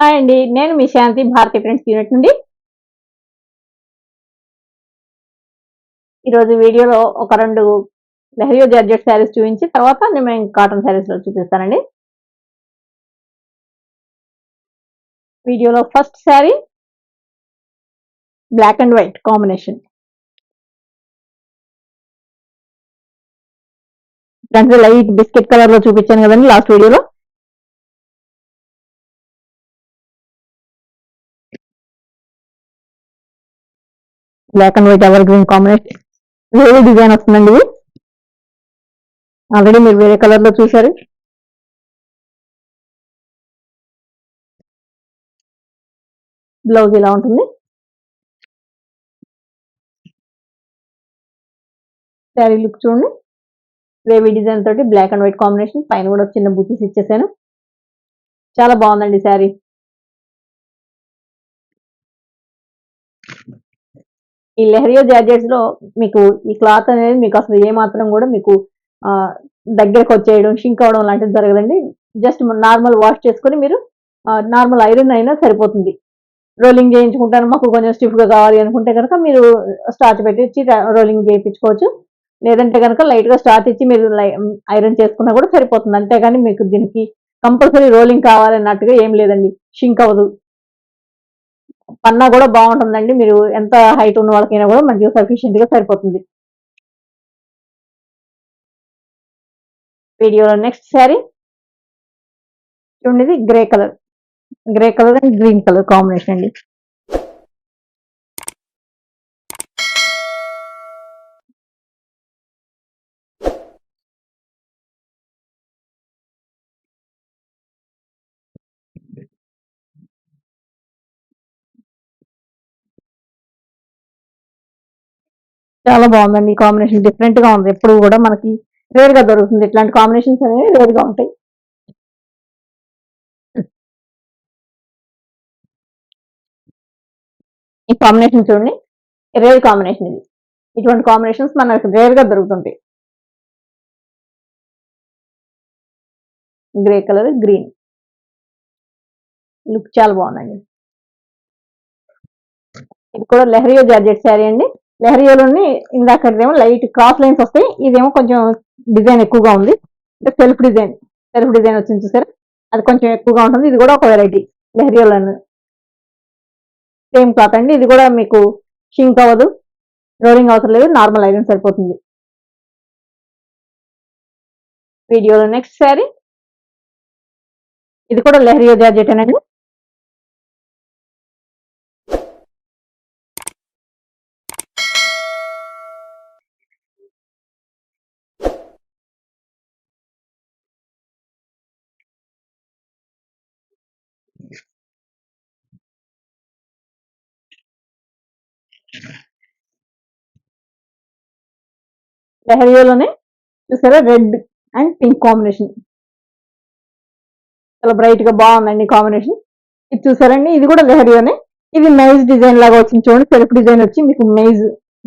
Hi అండి నేను మీ శాంతి భారతి ఫ్రెండ్స్ యూనిట్ నుండి. ఈరోజు వీడియోలో ఒక రెండు లెహరియో జార్జెట్ శారీస్ చూపించి తర్వాత నేను కాటన్ శారీస్లో చూపిస్తానండి. వీడియోలో first sari black and white combination. దాంట్లో లైట్ బిస్కెట్ కలర్లో చూపించాను కదండి లాస్ట్ వీడియోలో. Black and white evergreen combination వేరే డిజైన్ వస్తుందండి ఇది. ఆల్రెడీ మీరు వేరే కలర్లో చూసారు బ్లౌజ్ ఇలా ఉంటుంది? శారీ లుక్ చూడండి. వేవీ డిజైన్ తోటి బ్లాక్ అండ్ వైట్ కాంబినేషన్ పైన కూడా చిన్న బుటీస్ ఇచ్చేసాను చాలా బాగుందండి శారీ ఈ లెహరియో జార్జెట్స్లో మీకు ఈ క్లాత్ అనేది మీకు అసలు ఏ మాత్రం కూడా మీకు దగ్గరకు వచ్చేయడం షింక్ అవడం లాంటిది జరగదండి. జస్ట్ నార్మల్ వాష్ చేసుకుని మీరు నార్మల్ ఐరన్ అయినా సరిపోతుంది. రోలింగ్ చేయించుకుంటాను మాకు కొంచెం స్టిఫ్గా కావాలి అనుకుంటే కనుక మీరు స్టార్చ్ పెట్టించి రోలింగ్ చేయించుకోవచ్చు. లేదంటే కనుక లైట్గా స్టార్చ్ ఇచ్చి మీరు ఐరన్ చేసుకున్నా కూడా సరిపోతుంది. అంతేగాని మీకు దీనికి కంపల్సరీ రోలింగ్ కావాలన్నట్టుగా ఏం లేదండి. షింక్ అవ్వదు. పన్నా కూడా బాగుంటుందండి. మీరు ఎంత హైట్ ఉన్న వాళ్ళకైనా కూడా మంచిగా సఫిషియెంట్గా సరిపోతుంది. వీడియోలో నెక్స్ట్ శారీ చూడండి grey colour grey colour and green colour combination అండి. చాలా బాగుందండి. ఈ కాంబినేషన్ డిఫరెంట్గా ఉంది. ఎప్పుడు కూడా మనకి రేర్గా దొరుకుతుంది. ఇట్లాంటి కాంబినేషన్స్ అనేవి రేర్గా ఉంటాయి. ఈ కాంబినేషన్ చూడండి. రేర్ కాంబినేషన్ ఇది. ఇటువంటి కాంబినేషన్స్ మనకు రేర్గా దొరుకుతుంటాయి. గ్రే కలర్ గ్రీన్ లుక్ చాలా బాగుందండి. ఇది కూడా లెహరియో జార్జెట్ శారీ అండి. లెహరియోలోని ఇందాకదేమో లైట్ క్రాస్ లైన్స్ వస్తాయి. ఇదేమో కొంచెం డిజైన్ ఎక్కువగా ఉంది. అంటే సెల్ఫ్ డిజైన్ సెల్ఫ్ డిజైన్ వచ్చింది చూసారా? అది కొంచెం ఎక్కువగా ఉంటుంది. ఇది కూడా ఒక వెరైటీ లెహరియాలో సేమ్ క్లాత్ అండి. ఇది కూడా మీకు షింక్ అవ్వదు. రోలింగ్ అవసరం లేదు. నార్మల్ ఐరన్ సరిపోతుంది. వీడియోలో నెక్స్ట్ శారీ. ఇది కూడా లెహరియో జార్జెట్ అండి. లెహరియోలోనే చూసారా? రెడ్ అండ్ పింక్ కాంబినేషన్ చాలా బ్రైట్గా బాగుందండి కాంబినేషన్ ఇది చూసారండి? ఇది కూడా లెహరియోనే. ఇది మెయిజ్ డిజైన్ లాగా వచ్చింది చూడండి. సెల్ఫ్ డిజైన్ వచ్చి మీకు మెయిజ్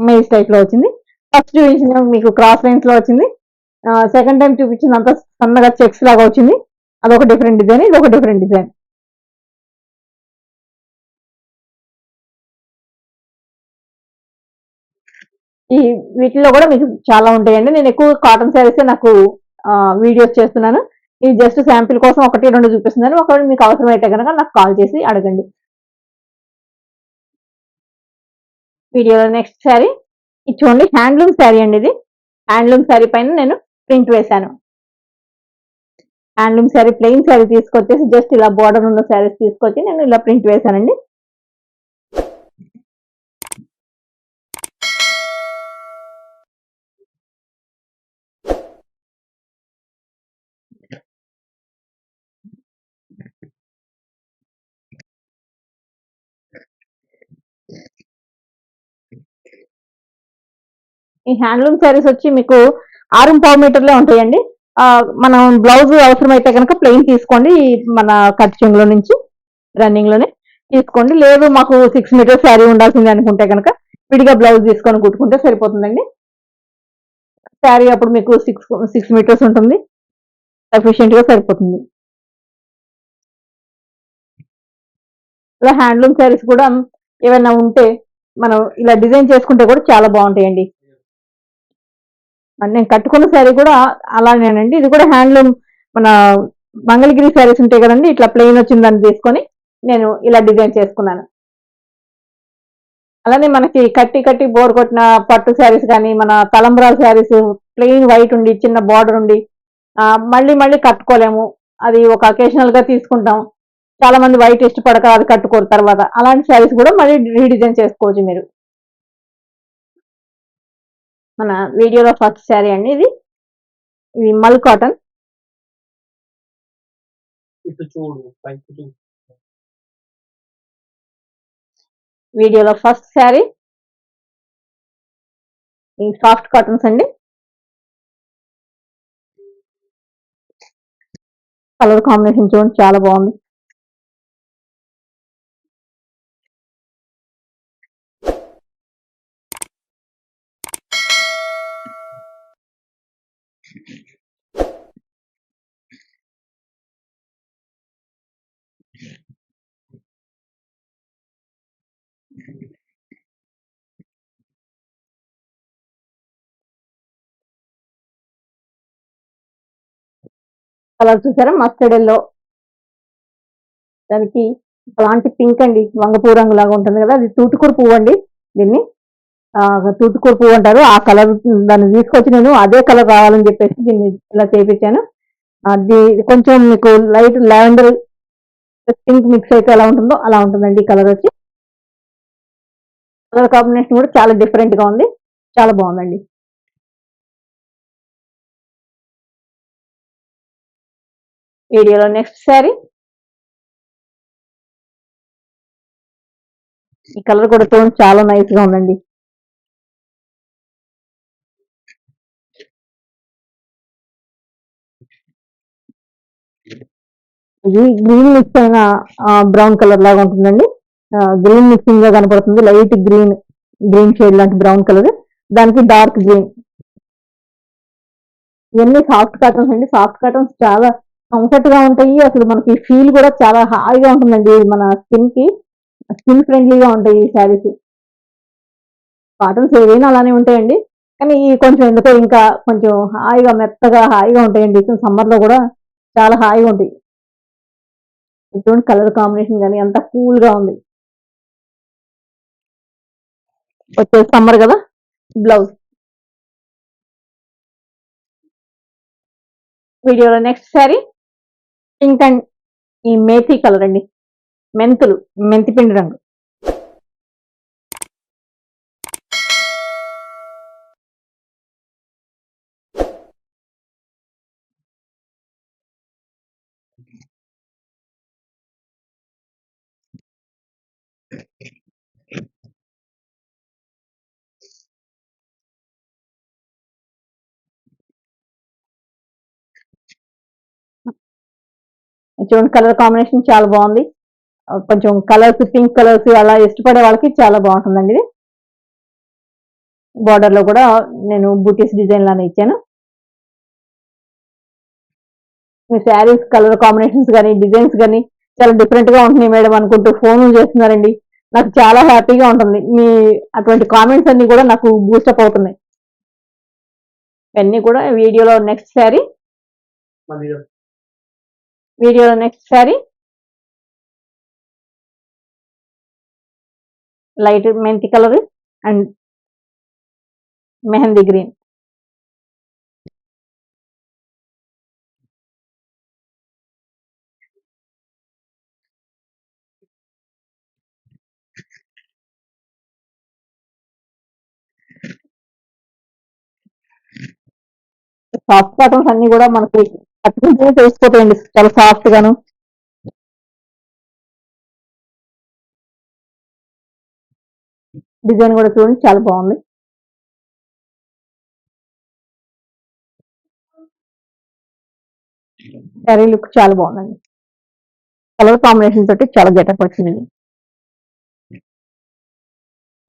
మెయిజ్ టైప్లో వచ్చింది. ఫస్ట్ చూపించిన మీకు క్రాస్ లైన్స్లో వచ్చింది. సెకండ్ టైం చూపించింది సన్నగా చెక్స్ లాగా వచ్చింది. అదొక డిఫరెంట్ డిజైన్ ఇది ఒక డిఫరెంట్ డిజైన్ ఈ వీటిలో కూడా మీకు చాలా ఉంటాయండి. నేను ఎక్కువ కాటన్ శారీసే నాకు వీడియోస్ చేస్తున్నాను. ఇది జస్ట్ శాంపిల్ కోసం ఒకటి రెండు చూపిస్తున్నాను. ఒకవేళ మీకు అవసరమైతే కనుక నాకు కాల్ చేసి అడగండి. వీడియోలో నెక్స్ట్ శారీ ఇది చూడండి హ్యాండ్లూమ్ శారీ అండి ఇది. హ్యాండ్లూమ్ శారీ పైన నేను ప్రింట్ వేశాను. హ్యాండ్లూమ్ శారీ ప్లెయిన్ శారీ తీసుకొచ్చేసి జస్ట్ ఇలా బార్డర్ ఉన్న శారీస్ తీసుకొచ్చి నేను ఇలా ప్రింట్ వేశానండి. ఈ హ్యాండ్లూమ్ శారీస్ వచ్చి మీకు ఆరు పావు మీటర్లే ఉంటాయండి. మనం బ్లౌజ్ అవసరమైతే కనుక ప్లెయిన్ తీసుకోండి. మన కటింగ్లో నుంచి రన్నింగ్లోనే తీసుకోండి. లేదు మాకు సిక్స్ మీటర్స్ శారీ ఉండాల్సింది అనుకుంటే కనుక విడిగా బ్లౌజ్ తీసుకొని కుట్టుకుంటే సరిపోతుందండి. శారీ అప్పుడు మీకు సిక్స్ సిక్స్ మీటర్స్ ఉంటుంది. సఫిషియంట్గా సరిపోతుంది. ఇలా హ్యాండ్లూమ్ శారీస్ కూడా ఏమైనా ఉంటే మనం ఇలా డిజైన్ చేసుకుంటే కూడా చాలా బాగుంటాయండి. నేను కట్టుకున్న శారీ కూడా అలానేనండి ఇది కూడా హ్యాండ్లూమ్ మన మంగళగిరి శారీస్ ఉంటాయి కదండి. ఇట్లా ప్లెయిన్ వచ్చిందని తీసుకొని నేను ఇలా డిజైన్ చేసుకున్నాను. అలానే మనకి కట్టి కట్టి బోర్ కొట్టిన పట్టు శారీస్ కానీ మన తలంబ్రాల శారీస్ ప్లెయిన్ వైట్ ఉండి చిన్న బార్డర్ ఉండి మళ్ళీ మళ్ళీ కట్టుకోలేము. అది ఒక అకేషనల్గా తీసుకుంటాం. చాలా మంది వైట్ ఇష్టపడక అది కట్టుకోరు తర్వాత. అలాంటి శారీస్ కూడా మళ్ళీ రీడిజైన్ చేసుకోవచ్చు మీరు. మన వీడియోలో ఫస్ట్ శారీ అండి ఇది. ఇది మల్ కాటన్. వీడియోలో ఫస్ట్ శారీ. ఈ సాఫ్ట్ కాటన్స్ అండి. కలర్ కాంబినేషన్ చూడండి చాలా బాగుంది. కలర్ చూసారా? మస్టర్డ్ ఎల్లో దానికి అలాంటి పింక్ అండి. వంగపూ రంగు లాగా ఉంటుంది కదా. అది తూటుకూరు పువ్వు అండి దీన్ని. తూటుకూరు పువ్వు అంటారు. ఆ కలర్ దాన్ని తీసుకొచ్చి నేను అదే కలర్ కావాలని చెప్పేసి దీన్ని ఇలా చేపించాను. అది కొంచెం మీకు లైట్ లావెండర్ పింక్ మిక్స్ అయితే ఎలా ఉంటుందో అలా ఉంటుందండి కలర్ వచ్చి. కలర్ కాంబినేషన్ కూడా చాలా డిఫరెంట్గా ఉంది. చాలా బాగుందండి. వీడియోలో నెక్స్ట్ శారీ ఈ కలర్ కూడా చూడండి చాలా నైస్గా ఉందండి. ఇది గ్రీన్ మిక్స్ అయిన బ్రౌన్ కలర్ లాగా ఉంటుందండి. గ్రీన్ మిక్సింగ్గా కనపడుతుంది. లైట్ గ్రీన్ గ్రీన్ షేడ్ లాంటి బ్రౌన్ కలర్ దానికి డార్క్ గ్రీన్ ఇవన్నీ సాఫ్ట్ కాటన్స్ అండి. సాఫ్ట్ కాటన్స్ చాలా కంఫర్ట్గా ఉంటాయి. అసలు మనకి ఫీల్ కూడా చాలా హాయిగా ఉంటుందండి మన స్కిన్కి స్కిన్ ఫ్రెండ్లీగా ఉంటాయి ఈ శారీస్. కాటన్స్ ఏదైనా అలానే ఉంటాయండి. కానీ ఈ కొంచెం ఎందుకో ఇంకా కొంచెం హాయిగా మెత్తగా హాయిగా ఉంటాయండి. సమ్మర్లో కూడా చాలా హాయిగా ఉంటాయి. ఇటువంటి కలర్ కాంబినేషన్ కానీ అంత కూల్గా ఉంది. వచ్చే సమ్మర్ కదా బ్లౌజ్. వీడియోలో నెక్స్ట్ శారీ. పింక్ అండ్ ఈ మేతి కలర్ అండి. మెంతులు మెంతి పిండి రంగు. చూడండి కలర్ కాంబినేషన్ చాలా బాగుంది. కొంచెం కలర్స్ పింక్ కలర్స్ అలా ఇష్టపడే వాళ్ళకి చాలా బాగుంటుందండి ఇది. బార్డర్లో కూడా నేను బూటీస్ డిజైన్ లానే ఇచ్చాను. మీ శారీస్ కలర్ కాంబినేషన్స్ కానీ డిజైన్స్ కానీ చాలా డిఫరెంట్గా ఉంటున్నాయి మేడం అనుకుంటూ ఫోన్ చేస్తున్నారండి. నాకు చాలా హ్యాపీగా ఉంటుంది. మీ అటువంటి కామెంట్స్ అన్ని కూడా నాకు బూస్టప్ అవుతున్నాయి. ఇవన్నీ కూడా వీడియోలో నెక్స్ట్ శారీ వీడియోలో next sari light methi colour and mehndi green. Soft cottons అన్ని కూడా మనకి పట్టుకుంటేనే తెలిసిపోతాయండి చాలా సాఫ్ట్ గాను. డిజైన్ కూడా చూడండి చాలా బాగుంది. శారీ లుక్ చాలా బాగుందండి. కలర్ కాంబినేషన్ తోటి చాలా గెటప్ వచ్చింది.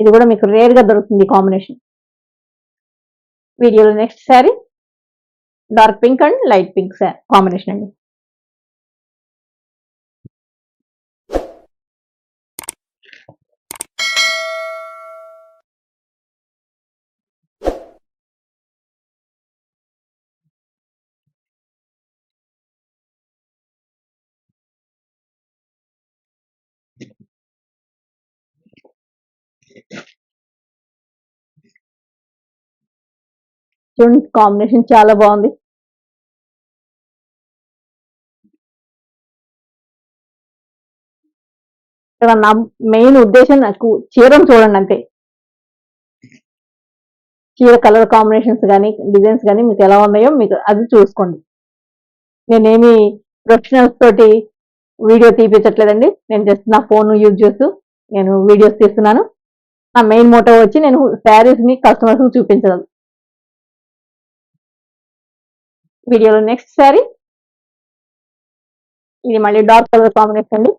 ఇది కూడా మీకు రేర్గా దొరుకుతుంది కాంబినేషన్ వీడియోలో next sari dark pink and light pink combination అండి. చూడండి కాంబినేషన్ చాలా బాగుంది. ఇక్కడ నా మెయిన్ ఉద్దేశం నాకు చీరను చూడండి అంతే. చీర కలర్ కాంబినేషన్స్ కానీ డిజైన్స్ కానీ మీకు ఎలా ఉన్నాయో మీకు అది చూసుకోండి. నేనేమి ప్రొఫెషనల్స్ తోటి వీడియో తీపించట్లేదండి నేను జస్ట్ నా ఫోన్ యూజ్ చేస్తూ నేను వీడియోస్ తీస్తున్నాను. నా మెయిన్ మోటో వచ్చి నేను శారీస్ని కస్టమర్స్ చూపించడం. వీడియోలో నెక్స్ట్ శారీ ఇది మళ్ళీ డార్క్ కలర్ కాంబినేషన్ అండి.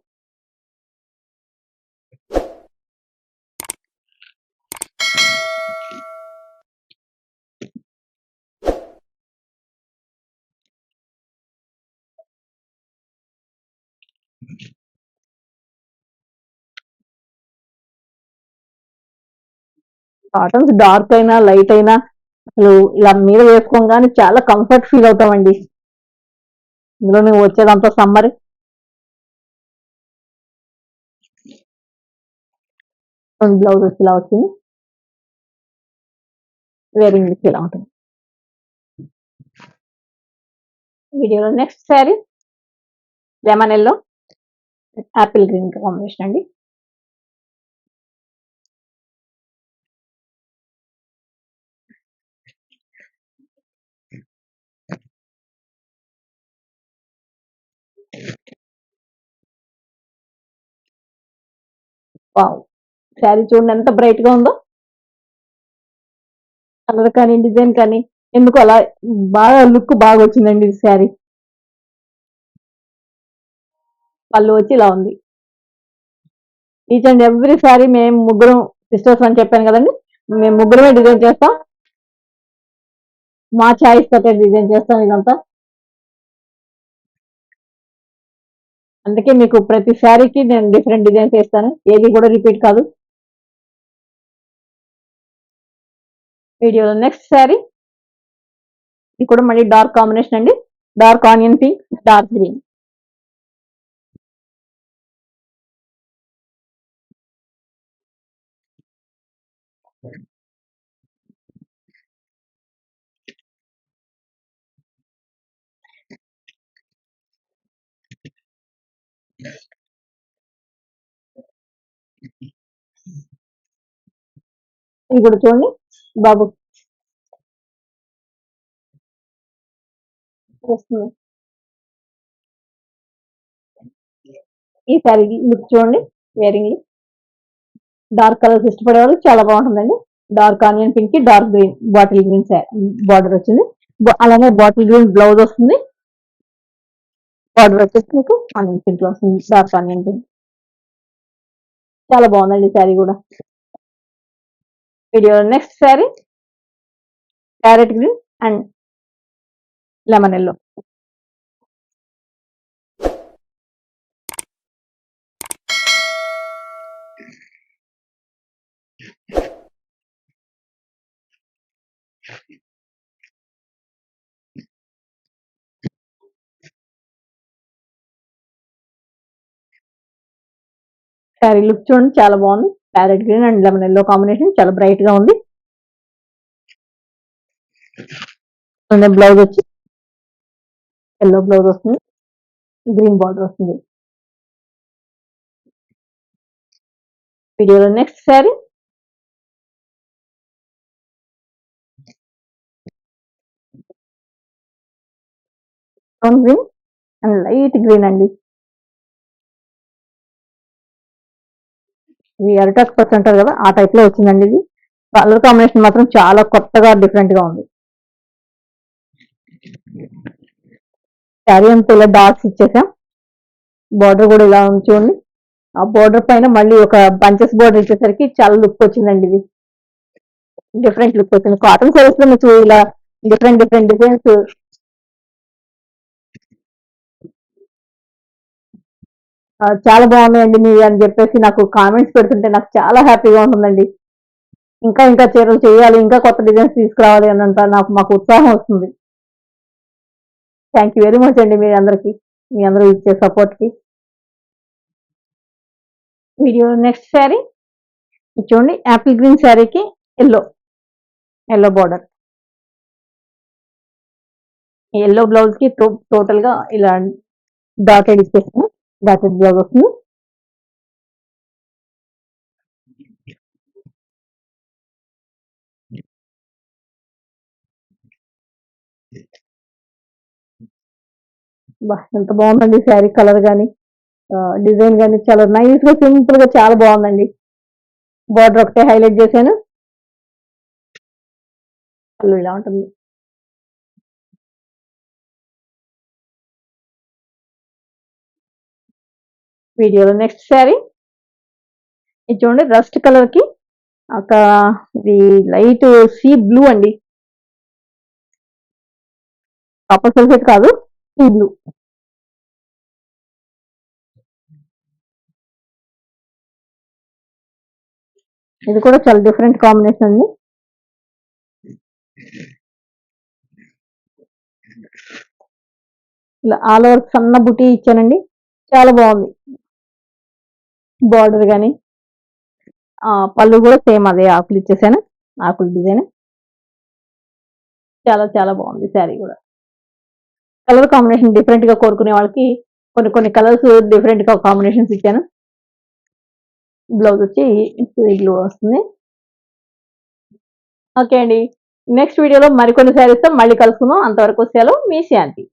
కాటన్స్ డార్క్ అయినా లైట్ అయినా అసలు ఇలా మీద వేసుకోగానే చాలా కంఫర్ట్ ఫీల్ అవుతామండి. ఇందులో మేము వచ్చేదంతా సమ్మర్ బ్లౌజ్ వచ్చి ఇలా వచ్చింది. వేరింగ్ వచ్చి ఇలా ఉంటుంది. వీడియోలో next sari lemon yellow apple green combination అండి. వావ్. శారీ చూడండి ఎంత బ్రైట్గా ఉందో. కలర్ కానీ డిజైన్ కానీ ఎందుకు అలా బాగా లుక్ బాగా వచ్చిందండి ఈ శారీ. పళ్ళు వచ్చి ఇలా ఉంది. ఈచ్ అండ్ ఎవ్రీ శారీ మేము ముగ్గురం సిస్టర్స్ అని చెప్పాను కదండి. మేము ముగ్గురమే డిజైన్ చేస్తాం. మా ఛాయిస్ తోటే డిజైన్ చేస్తాం ఇదంతా. అందుకే మీకు ప్రతి శారీకి నేను డిఫరెంట్ డిజైన్స్ చేస్తాను. ఏది కూడా రిపీట్ కాదు. వీడియోలో నెక్స్ట్ శారీ. ఇది కూడా మళ్ళీ డార్క్ కాంబినేషన్ అండి. Dark onion pink dark green ఇక్కడ చూడండి. బాబు. వస్తుంది ఈ శారీ లుక్ చూడండి. వేరింగ్ డార్క్ కలర్స్ ఇష్టపడే వాళ్ళు చాలా బాగుంటుందండి. Dark onion pink dark green bottle green border వచ్చింది. అలానే బాటిల్ గ్రీన్ బ్లౌజ్ వస్తుంది. బార్డర్ వచ్చేసి మీకు పన్నెండు పింక్ వస్తుంది. దాని పన్నెండు చాలా బాగుందండి శారీ కూడా. Video next sari carrot green and lemon yellow sari look చూడండి చాలా బాగుంది. Parrot green and lemon yellow combination చాలా బ్రైట్గా ఉంది. బ్లౌజ్ వచ్చి ఎల్లో బ్లౌజ్ వస్తుంది. గ్రీన్ బార్డర్ వస్తుంది. వీడియోలో next sari green and light green అండి. ఇది అరిటాక్ పచ్చ అంటారు కదా ఆ టైప్లో వచ్చిందండి ఇది. కలర్ కాంబినేషన్ మాత్రం చాలా కొత్తగా డిఫరెంట్గా ఉంది. శారీ అంతా ఇలా డాట్స్ ఇచ్చేసాం. బార్డర్ కూడా ఇలా ఉంది చూడండి. ఆ బార్డర్ పైన మళ్ళీ ఒక బంచెస్ బార్డర్ ఇచ్చేసరికి చాలా లుక్ వచ్చిందండి ఇది. డిఫరెంట్ లుక్ వచ్చింది. కాటన్ సారీస్లో మీకు ఇలా డిఫరెంట్ డిఫరెంట్ డిజైన్స్ చాలా బాగున్నాయండి మీరు అని చెప్పేసి నాకు కామెంట్స్ పెడుతుంటే నాకు చాలా హ్యాపీగా ఉంటుందండి. ఇంకా ఇంకా చీరలు చేయాలి ఇంకా కొత్త డిజైన్స్ తీసుకురావాలి అన్నంత నాకు మాకు ఉత్సాహం వస్తుంది. థ్యాంక్ యూ వెరీ మచ్ అండి మీ అందరికి మీ అందరూ ఇచ్చే సపోర్ట్కి వీడియో నెక్స్ట్ శారీ చూడండి యాపిల్ గ్రీన్ శారీకి ఎల్లో ఎల్లో బార్డర్ ఎల్లో బ్లౌజ్కి టోటల్గా ఇలా డాటెడ్ ఇచ్చేసాను డాటెడ్ బ్లౌజ్ వస్తుంది బా ఎంత బాగుందండి శారీ కలర్ కానీ డిజైన్ కానీ చాలా నైస్గా సింపుల్గా చాలా బాగుందండి. బార్డర్ ఒకటే హైలైట్ చేశాను. ఇలా ఉంటుంది. వీడియోలో నెక్స్ట్ శారీ ఇది చూడండి రస్ట్ కలర్కి ఒక ఇది లైట్ సీ బ్లూ అండి. కాపర్ సల్ఫేట్ కాదు సీ బ్లూ ఇది కూడా చాలా డిఫరెంట్ కాంబినేషన్ అండి. ఇలా ఆల్ ఓవర్ సన్న బుటీ ఇచ్చానండి. చాలా బాగుంది. బార్డర్ కానీ పళ్ళు కూడా సేమ్ అదే ఆకులు ఇచ్చేసాను. ఆకులు డిజైన్ చాలా చాలా బాగుంది శారీ కూడా. కలర్ కాంబినేషన్ డిఫరెంట్గా కోరుకునే వాళ్ళకి కొన్ని కొన్ని కలర్స్ డిఫరెంట్గా కాంబినేషన్స్ ఇచ్చాను. బ్లౌజ్ వచ్చి గ్లూ వస్తుంది. ఓకే అండి. నెక్స్ట్ వీడియోలో మరికొన్ని శారీస్తో మళ్ళీ కలుసుకుందాం. అంతవరకు సెలవు మీ శాంతి.